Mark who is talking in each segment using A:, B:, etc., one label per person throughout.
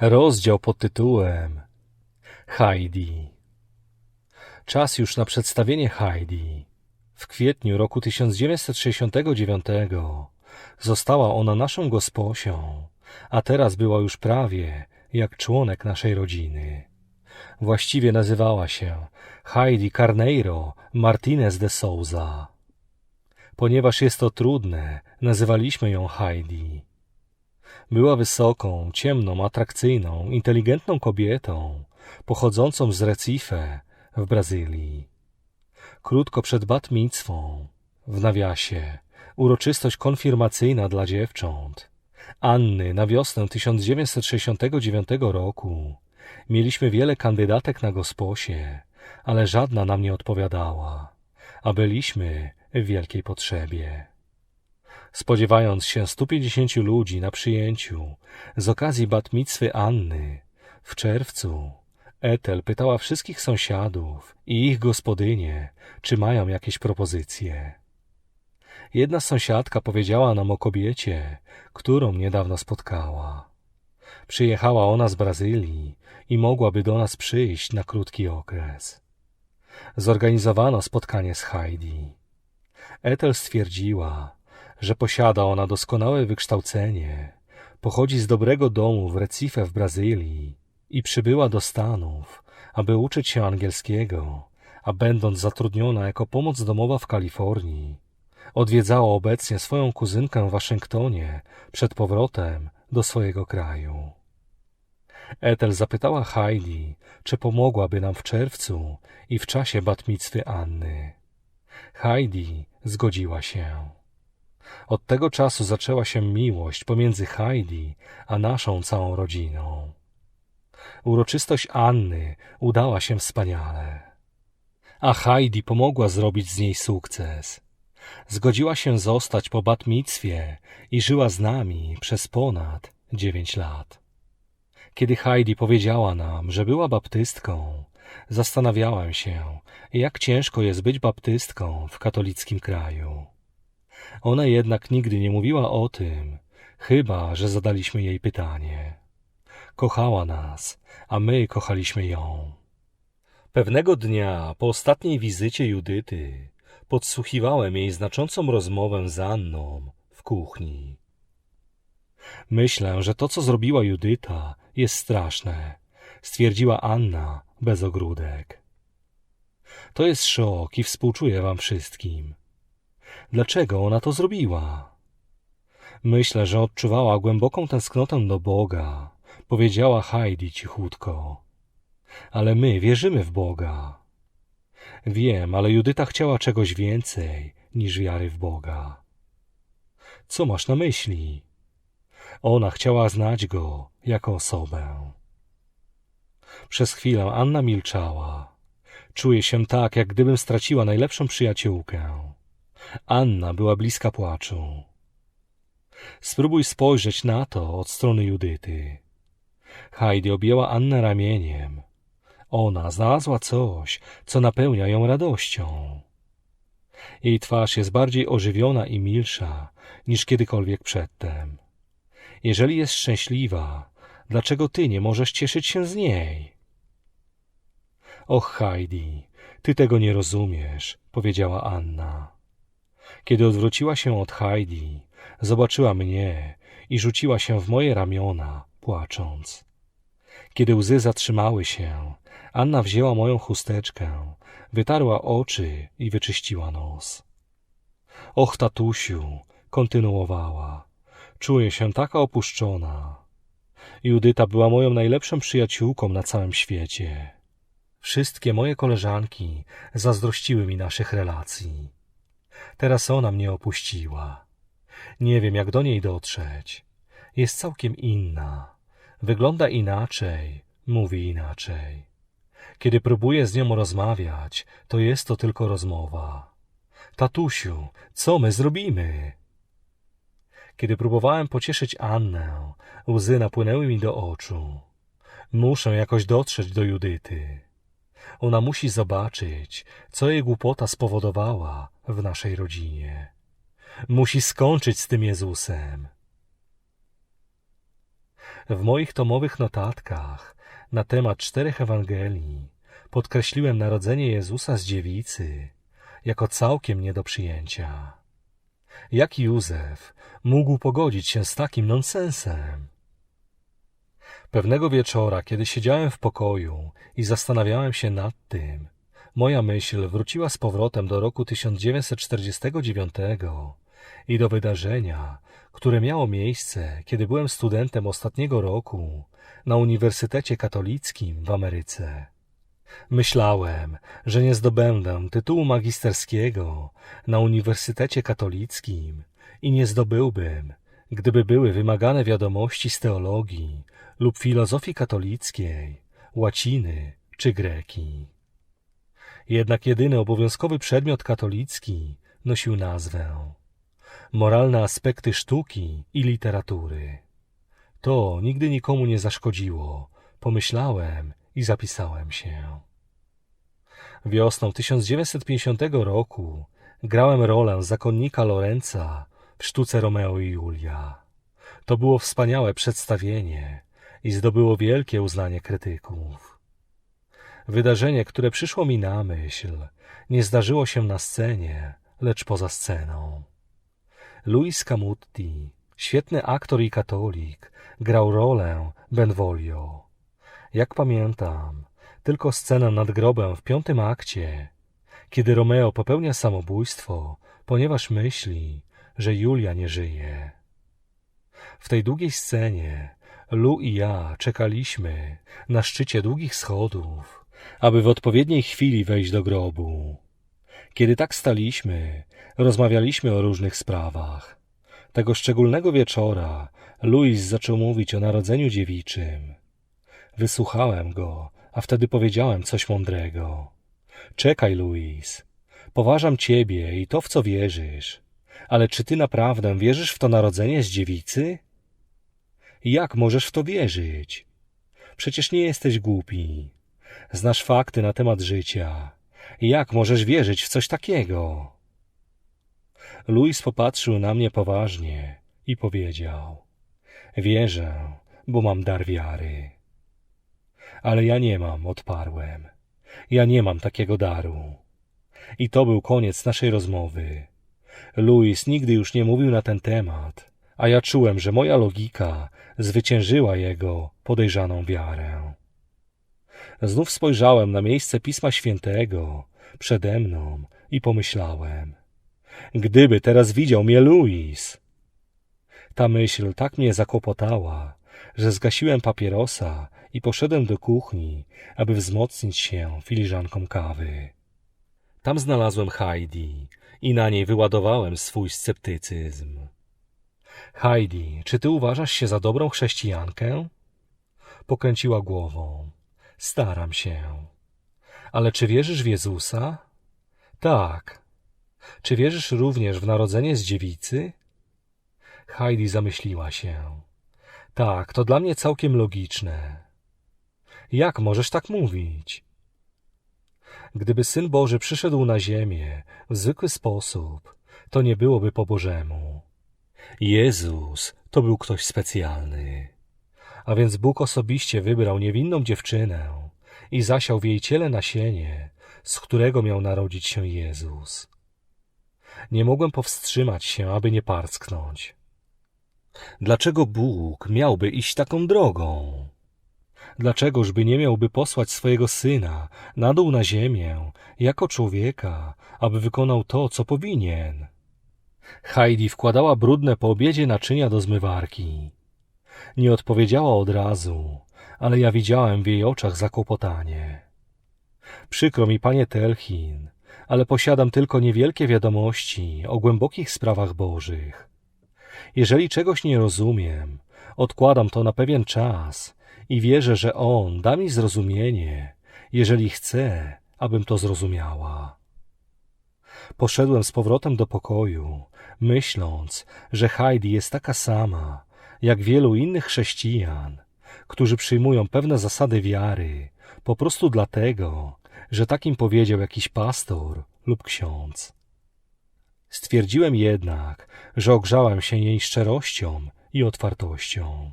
A: Rozdział pod tytułem Heidi. Czas już na przedstawienie Heidi. W kwietniu roku 1969 została ona naszą gosposią, a teraz była już prawie jak członek naszej rodziny. Właściwie nazywała się Heidi Carneiro Martinez de Souza. Ponieważ jest to trudne, nazywaliśmy ją Heidi. Była wysoką, ciemną, atrakcyjną, inteligentną kobietą, pochodzącą z Recife w Brazylii. Krótko przed bat mitzwą, w nawiasie, uroczystość konfirmacyjna dla dziewcząt, Anny na wiosnę 1969 roku, mieliśmy wiele kandydatek na gosposie, ale żadna nam nie odpowiadała, a byliśmy w wielkiej potrzebie. Spodziewając się 150 ludzi na przyjęciu z okazji bat mitzwy Anny w czerwcu, Etel pytała wszystkich sąsiadów i ich gospodynie, czy mają jakieś propozycje. Jedna sąsiadka powiedziała nam o kobiecie, którą niedawno spotkała. Przyjechała ona z Brazylii i mogłaby do nas przyjść na krótki okres. Zorganizowano spotkanie z Heidi. Etel stwierdziła, że posiada ona doskonałe wykształcenie, pochodzi z dobrego domu w Recife w Brazylii i przybyła do Stanów, aby uczyć się angielskiego, a będąc zatrudniona jako pomoc domowa w Kalifornii, odwiedzała obecnie swoją kuzynkę w Waszyngtonie przed powrotem do swojego kraju. Ethel zapytała Heidi, czy pomogłaby nam w czerwcu i w czasie batmictwy Anny. Heidi zgodziła się. Od tego czasu zaczęła się miłość pomiędzy Heidi a naszą całą rodziną. Uroczystość Anny udała się wspaniale. A Heidi pomogła zrobić z niej sukces. Zgodziła się zostać po batmictwie i żyła z nami przez ponad dziewięć lat. Kiedy Heidi powiedziała nam, że była baptystką, zastanawiałem się, jak ciężko jest być baptystką w katolickim kraju. Ona jednak nigdy nie mówiła o tym, chyba że zadaliśmy jej pytanie. Kochała nas, a my kochaliśmy ją. Pewnego dnia, po ostatniej wizycie Judyty, podsłuchiwałem jej znaczącą rozmowę z Anną w kuchni. Myślę, że to, co zrobiła Judyta, jest straszne, stwierdziła Anna bez ogródek. To jest szok i współczuję wam wszystkim. Dlaczego ona to zrobiła? Myślę, że odczuwała głęboką tęsknotę do Boga, powiedziała Heidi cichutko. Ale my wierzymy w Boga. Wiem, ale Judyta chciała czegoś więcej niż wiary w Boga. Co masz na myśli? Ona chciała znać go jako osobę. Przez chwilę Anna milczała. Czuję się tak, jak gdybym straciła najlepszą przyjaciółkę. Anna była bliska płaczu. Spróbuj spojrzeć na to od strony Judyty. Heidi objęła Annę ramieniem. Ona znalazła coś, co napełnia ją radością. Jej twarz jest bardziej ożywiona i milsza niż kiedykolwiek przedtem. Jeżeli jest szczęśliwa, dlaczego ty nie możesz cieszyć się z niej? Och, Heidi, ty tego nie rozumiesz, powiedziała Anna. Kiedy odwróciła się od Heidi, zobaczyła mnie i rzuciła się w moje ramiona, płacząc. Kiedy łzy zatrzymały się, Anna wzięła moją chusteczkę, wytarła oczy i wyczyściła nos. Och, tatusiu, kontynuowała, czuję się taka opuszczona. Judyta była moją najlepszą przyjaciółką na całym świecie. Wszystkie moje koleżanki zazdrościły mi naszych relacji. Teraz ona mnie opuściła. Nie wiem, jak do niej dotrzeć. Jest całkiem inna. Wygląda inaczej, mówi inaczej. Kiedy próbuję z nią rozmawiać, to jest to tylko rozmowa. Tatusiu, co my zrobimy? Kiedy próbowałem pocieszyć Annę, łzy napłynęły mi do oczu. Muszę jakoś dotrzeć do Judyty. Ona musi zobaczyć, co jej głupota spowodowała w naszej rodzinie. Musi skończyć z tym Jezusem. W moich tomowych notatkach na temat czterech Ewangelii podkreśliłem narodzenie Jezusa z dziewicy jako całkiem nie do przyjęcia. Jak Józef mógł pogodzić się z takim nonsensem? Pewnego wieczora, kiedy siedziałem w pokoju i zastanawiałem się nad tym, moja myśl wróciła z powrotem do roku 1949 i do wydarzenia, które miało miejsce, kiedy byłem studentem ostatniego roku na Uniwersytecie Katolickim w Ameryce. Myślałem, że nie zdobędę tytułu magisterskiego na Uniwersytecie Katolickim i nie zdobyłbym, gdyby były wymagane wiadomości z teologii lub filozofii katolickiej, łaciny czy greki. Jednak jedyny obowiązkowy przedmiot katolicki nosił nazwę Moralne aspekty sztuki i literatury. To nigdy nikomu nie zaszkodziło. Pomyślałem i zapisałem się. Wiosną 1950 roku grałem rolę zakonnika Lorenza w sztuce Romeo i Julia. To było wspaniałe przedstawienie i zdobyło wielkie uznanie krytyków. Wydarzenie, które przyszło mi na myśl, nie zdarzyło się na scenie, lecz poza sceną. Luis Camutti, świetny aktor i katolik, grał rolę Benvolio. Jak pamiętam, tylko scenę nad grobem w piątym akcie, kiedy Romeo popełnia samobójstwo, ponieważ myśli, że Julia nie żyje. W tej długiej scenie Lu i ja czekaliśmy na szczycie długich schodów, aby w odpowiedniej chwili wejść do grobu. Kiedy tak staliśmy, rozmawialiśmy o różnych sprawach. Tego szczególnego wieczora Louis zaczął mówić o narodzeniu dziewiczym. Wysłuchałem go, a wtedy powiedziałem coś mądrego. Czekaj, Louis. Poważam ciebie i to, w co wierzysz. Ale czy ty naprawdę wierzysz w to narodzenie z dziewicy? Jak możesz w to wierzyć? Przecież nie jesteś głupi. Znasz fakty na temat życia. Jak możesz wierzyć w coś takiego? Louis popatrzył na mnie poważnie i powiedział: Wierzę, bo mam dar wiary. Ale ja nie mam, odparłem. Ja nie mam takiego daru. I to był koniec naszej rozmowy. Louis nigdy już nie mówił na ten temat, a ja czułem, że moja logika zwyciężyła jego podejrzaną wiarę. Znów spojrzałem na miejsce Pisma Świętego przede mną i pomyślałem, gdyby teraz widział mnie Louis. Ta myśl tak mnie zakłopotała, że zgasiłem papierosa i poszedłem do kuchni, aby wzmocnić się filiżanką kawy. Tam znalazłem Heidi i na niej wyładowałem swój sceptycyzm. Heidi, czy ty uważasz się za dobrą chrześcijankę? Pokręciła głową. Staram się. Ale czy wierzysz w Jezusa? Tak. Czy wierzysz również w narodzenie z dziewicy? Heidi zamyśliła się. Tak, to dla mnie całkiem logiczne. Jak możesz tak mówić? Gdyby Syn Boży przyszedł na ziemię w zwykły sposób, to nie byłoby po Bożemu. Jezus to był ktoś specjalny. A więc Bóg osobiście wybrał niewinną dziewczynę i zasiał w jej ciele nasienie, z którego miał narodzić się Jezus. Nie mogłem powstrzymać się, aby nie parsknąć. Dlaczego Bóg miałby iść taką drogą? Dlaczegożby nie miałby posłać swojego syna na dół na ziemię, jako człowieka, aby wykonał to, co powinien? Heidi wkładała brudne po obiedzie naczynia do zmywarki. Nie odpowiedziała od razu, ale ja widziałem w jej oczach zakłopotanie. Przykro mi, panie Telchin, ale posiadam tylko niewielkie wiadomości o głębokich sprawach bożych. Jeżeli czegoś nie rozumiem, odkładam to na pewien czas i wierzę, że On da mi zrozumienie, jeżeli chce, abym to zrozumiała. Poszedłem z powrotem do pokoju, myśląc, że Heidi jest taka sama, jak wielu innych chrześcijan, którzy przyjmują pewne zasady wiary po prostu dlatego, że takim powiedział jakiś pastor lub ksiądz. Stwierdziłem jednak, że ogrzałem się jej szczerością i otwartością.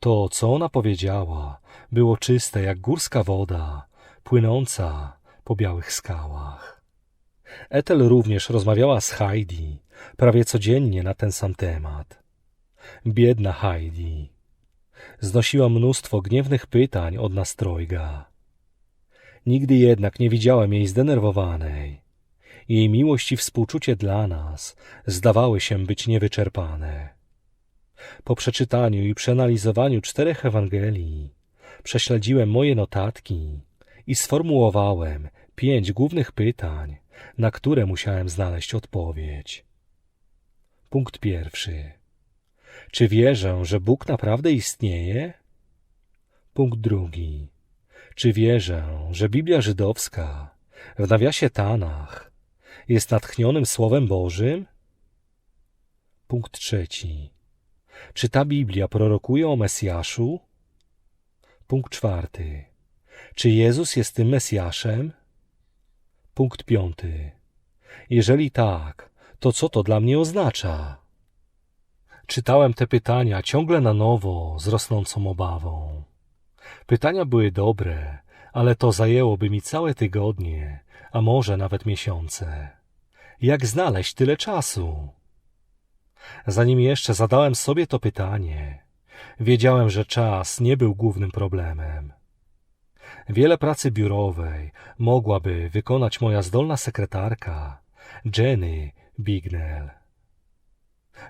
A: To, co ona powiedziała, było czyste jak górska woda, płynąca po białych skałach. Ethel również rozmawiała z Heidi prawie codziennie na ten sam temat. Biedna Heidi. Znosiła mnóstwo gniewnych pytań od nas trojga. Nigdy jednak nie widziałem jej zdenerwowanej. Jej miłość i współczucie dla nas zdawały się być niewyczerpane. Po przeczytaniu i przeanalizowaniu czterech Ewangelii prześledziłem moje notatki i sformułowałem pięć głównych pytań, na które musiałem znaleźć odpowiedź. Punkt pierwszy. Czy wierzę, że Bóg naprawdę istnieje? Punkt drugi. Czy wierzę, że Biblia żydowska w nawiasie Tanach jest natchnionym Słowem Bożym? Punkt trzeci. Czy ta Biblia prorokuje o Mesjaszu? Punkt czwarty. Czy Jezus jest tym Mesjaszem? Punkt piąty. Jeżeli tak, to co to dla mnie oznacza? Czytałem te pytania ciągle na nowo, z rosnącą obawą. Pytania były dobre, ale to zajęłoby mi całe tygodnie, a może nawet miesiące. Jak znaleźć tyle czasu? Zanim jeszcze zadałem sobie to pytanie, wiedziałem, że czas nie był głównym problemem. Wiele pracy biurowej mogłaby wykonać moja zdolna sekretarka, Jenny Bignell.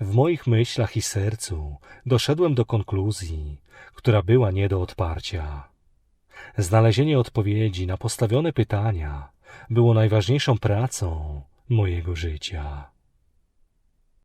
A: W moich myślach i sercu doszedłem do konkluzji, która była nie do odparcia. Znalezienie odpowiedzi na postawione pytania było najważniejszą pracą mojego życia.